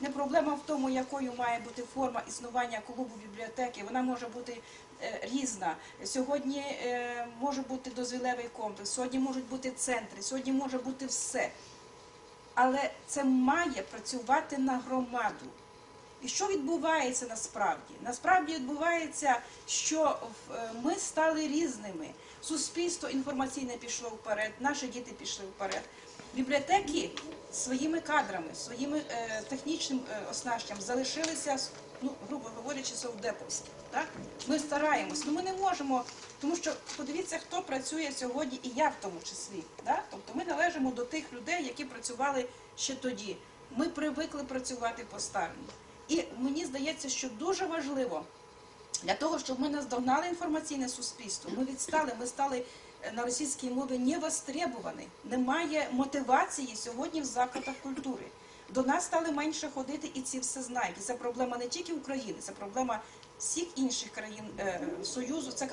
Не проблема в тому, якою має бути форма існування клубу бібліотеки. Вона може бути е, різна. Сьогодні е, може бути дозвілевий комплекс, сьогодні можуть бути центри, сьогодні може бути все. Але це має працювати на громаду. І що відбувається насправді? Насправді відбувається, що е, ми стали різними. Суспільство інформаційне пішло вперед, наші діти пішли вперед. Бібліотеки своїми кадрами, своїм е, технічним е, оснащенням залишилися, ну, грубо говорячи, совдеповські. Так? Ми стараємось, але ми не можемо, тому що подивіться, хто працює сьогодні, і я в тому числі. Так? Тобто ми належимо до тих людей, які працювали ще тоді. Ми привикли працювати по-старому. І мені здається, що дуже важливо для того, щоб ми наздогнали інформаційне суспільство, ми відстали, ми стали е, на російській мові не востребовані. Немає мотивації сьогодні в закладах культури. До нас стали менше ходити, і ці все знають. І це проблема не тільки України, це проблема всіх інших країн е, Союзу. Це е,